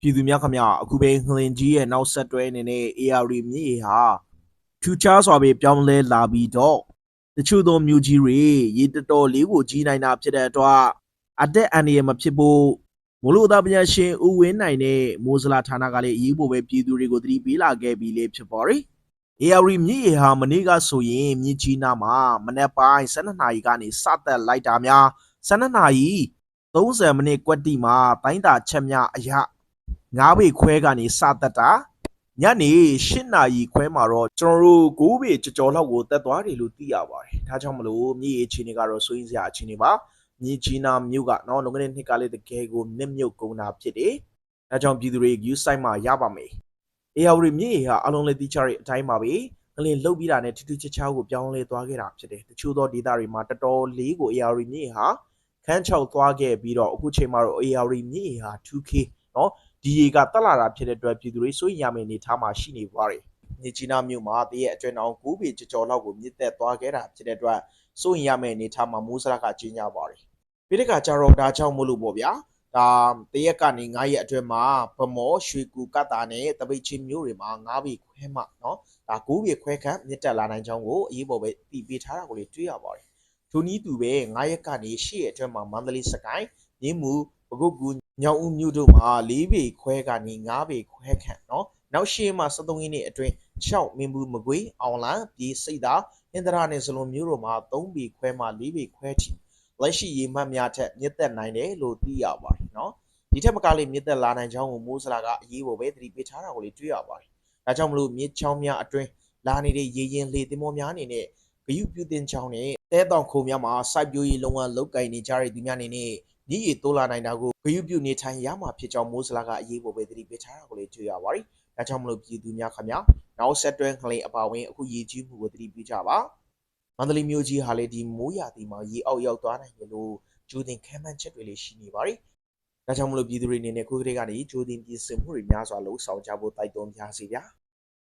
ပြည်သူများခမရအခုပဲငလင်ကြီးရဲ့နောက်ဆက်တွဲအနေနဲ့ AR မြစ်ရေဟာထူခြားစွာပဲပြောင်းလဲလာပြီးတော့တချို့သောမြို့ကြီးတွေရေတတော်လေးကိုကြီးနိုင်တာဖြစ်တဲ့အတွက်အသက်အန္တရာယ်မဖြစ်ဖို့မိုးလေဝသပညာရှင်ဦးဝင်းနိုင်နဲ့မိုးစလာဌာနကလည်းအရေးပေါ်ပဲပြည်သူတွေကိုသတိပေးလာခဲ့ပြီးလေဖြစ်ပါရယ် AR မြစ်ရေဟာမနေ့ကဆိုရင်မြစ်ကြီးနားမှာမနေ့ပိုင်း12နာရီကနေစသက်လိုက်တာများ12နာရီ30မိနစ်ကွက်တိမှာတိုင်းတာချက်များအရာ ငါးပေခွဲကနေစသက်တာညနေ၈နာရီခွဲမှာတော့ကျွန်တော်တို့9ပေကြော်ကြော်လောက်ကိုတက်သွားတယ်လို့သိရပါတယ်။ဒါကြောင့်မလို့မြေအခြေအနေကတော့စိုးရင်စရာအခြေအနေပါ။မြေကြီးနာမြို့ကနော်လုံခဲ့တဲ့နှစ်ကလေးတကယ်ကိုမြင့်မြုပ်ကုန်တာဖြစ်တယ်။ဒါကြောင့်ပြည်သူတွေ view site မှာရပါမယ်။ AR မြေဟာအလုံးလေးတိကျတဲ့အတိုင်းပါပဲ။ငလင်လှုပ်ပြီးတာနဲ့ထူးထူးခြားခြားကိုပြောင်းလဲသွားခဲ့တာဖြစ်တယ်။တချို့သောဒေသတွေမှာတော်တော်လေးကို AR မြေဟာခန်းချောက်သွားခဲ့ပြီးတော့အခုချိန်မှာတော့ AR မြေဟာ 2K နော် ဒီရေကတက်လာတာဖြစ်တဲ့အတွက်ပြည်သူတွေစိုးရိမ်ရမယ့်အနေအထားမှာရှိနေပါတယ်။မြေကြီးနားမြို့မှာတရက်အတွင်းအောင်9ပေကျော်ကျော်လောက်ကိုမြင့်တက်သွားခဲ့တာဖြစ်တဲ့အတွက်စိုးရိမ်ရမယ့်အနေအထားမှာမိုးစရကကြီးညာပါတယ်။ပြီးတဲ့အခါကျတော့ဒါကြောင့်မို့လို့ပေါ့ဗျာ။ဒါတရက်ကနေ9ရက်အတွင်းမှာဗမောရွှေကူကတ်တာနဲ့တပိတ်ချင်းမြို့တွေမှာ9ပေခွဲမှနော်။ဒါ9ပေခွဲခန့်မြင့်တက်လာနိုင်ကြောင်းကိုအရေးပေါ်ပဲတည်ပေးထားတာကိုလေတွေ့ရပါတယ်။ထိုနည်းတူပဲ9ရက်ကနေ10ရက်အတွင်းမှာမန္တလေးစကိုင်းမြင်းမူ ပကုတ်ကူညောင်ဦးမြို့တို့မှာ၄ပေခွဲကနေ၅ပေခွဲခန့်နော်နောက်ရှေ့မှာ73ရင်းနှစ်အတွင်း6မင်းဘူးမကွေးအောင်လံပြေးစိတ်သာအင်္ဒရာနဲ့ဇလွန်မြို့တို့မှာ3ပေခွဲမှ4ပေခွဲထိလက်ရှိရေမှတ်များထက်မြင့်တက်နိုင်တယ်လို့သိရပါတယ်နော်ဒီထက်မကလေးမြင့်တက်လာနိုင်ကြောင်းကိုမိုးစလာကအရေးပေါ်ပဲသတိပေးထားတာကိုလည်းတွေ့ရပါတယ်ဒါကြောင့်မလို့မြစ်ချောင်းများအတွင်းလာနေတဲ့ရေရင်လေသင်္ဘောများအနေနဲ့ဂယုပြုတင်ချောင်းနဲ့တဲတောင်ခုံများမှာစိုက်ပျိုးရေးလုံအောင်လုပ်ကင်နေကြတဲ့သူများအနေနဲ့ မြည်ရတိုးလာနိုင်တာကိုဂရုပြုနေထိုင်ရမှာဖြစ်ကြောင်းမိုးစလာကအရေးပေါ်ပဲသတိပေးထားတာကိုလည်းတွေ့ရပါတယ်။ဒါကြောင့်မလို့ပြည်သူများခင်ဗျာနောက်ဆက်တွဲခလိန်အပါဝင်အခုရေကြီးမှုကိုသတိပြုကြပါ။မန္တလေးမြို့ကြီးဟာလေဒီမိုးရာသီမှာရေအောက်ရောက်သွားနိုင်တယ်လို့ဂျိုတင်ခံမှန်းချက်တွေလည်းရှိနေပါတယ်။ဒါကြောင့်မလို့ပြည်သူတွေအနေနဲ့ခုကလေးကနေဂျိုတင်ပြင်ဆင်မှုတွေများစွာလှုပ်ဆောင်ကြဖို့တိုက်တွန်းပါစီဗျာ။